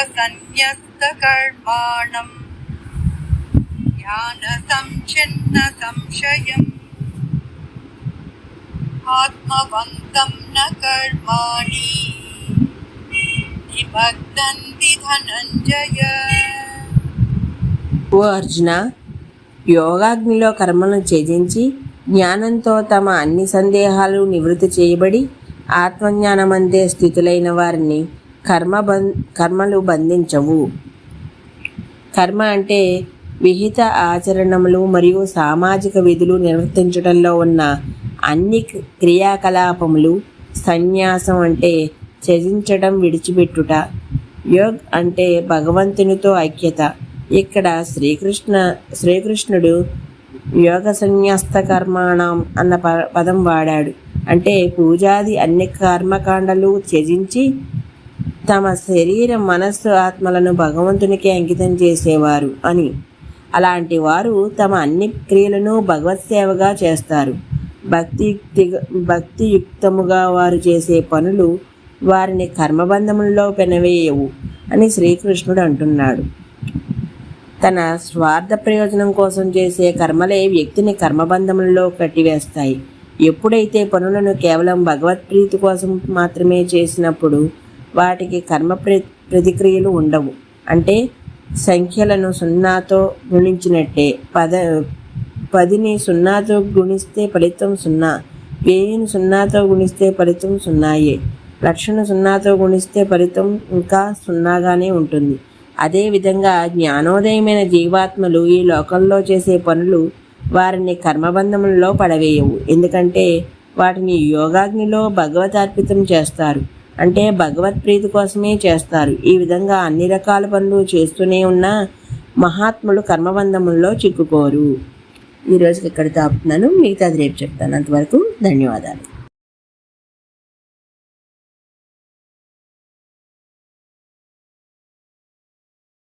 सन्न्यस्तकर्माणम् ज्ञानसंच्छिन्न संशयम् आत्मवन्तं न कर्माणि निबद्धन्ति धनञ्जय ఓ అర్జున యోగాగ్నిలో కర్మలను ఛేదించి జ్ఞానంతో తమ అన్ని సందేహాలు నివృత్తి చేయబడి ఆత్మజ్ఞానమందే స్థితులైన వారిని కర్మ బం కర్మలు బంధించవు. కర్మ అంటే విహిత ఆచరణములు మరియు సామాజిక విధులు నిర్వర్తించడంలో ఉన్న అన్ని క్రియాకలాపములు సన్యాసం అంటే త్యజించడం విడిచిపెట్టుట యోగ్ అంటే భగవంతునితో ఐక్యత. ఇక్కడ శ్రీకృష్ణ శ్రీకృష్ణుడు యోగ సన్యాస్త కర్మాణం అన్న ప పదం వాడాడు. అంటే పూజాది అన్ని కర్మకాండలు త్యజించి తమ శరీరం మనస్సు ఆత్మలను భగవంతునికి అంకితం చేసేవారు అని. అలాంటి వారు తమ అన్ని క్రియలను భగవత్ సేవగా చేస్తారు. భక్తియుక్తి భక్తియుక్తముగా వారు చేసే పనులు వారిని కర్మబంధములలో పెనవేయవు అని శ్రీకృష్ణుడు అంటున్నాడు. తన స్వార్థ ప్రయోజనం కోసం చేసే కర్మలే వ్యక్తిని కర్మబంధములలో కట్టివేస్తాయి. ఎప్పుడైతే పనులను కేవలం భగవత్ప్రీతి కోసం మాత్రమే చేసినప్పుడు వాటికి కర్మ ప్రతిక్రియలు ఉండవు. అంటే సంఖ్యలను సున్నాతో గుణించినట్టే. పద పదిని సున్నాతో గుణిస్తే ఫలితం సున్నా. వేయిని సున్నాతో గుణిస్తే ఫలితం సున్నాయే. లక్షను సున్నాతో గుణిస్తే ఫలితం ఇంకా సున్నాగానే ఉంటుంది. అదేవిధంగా జ్ఞానోదయమైన జీవాత్మలు ఈ లోకంలో చేసే పనులు వారిని కర్మబంధములలో పడవేయవు. ఎందుకంటే వాటిని యోగాగ్నిలో భగవతార్పితం చేస్తారు. అంటే భగవత్ ప్రీతి కోసమే చేస్తారు. ఈ విధంగా అన్ని రకాల పనులు చేస్తూనే ఉన్న మహాత్ములు కర్మబంధముల్లో చిక్కుకోరు. ఈ ఇక్కడ తాపుతున్నాను మిగతాది రేపు చెప్తాను. అంతవరకు ధన్యవాదాలు.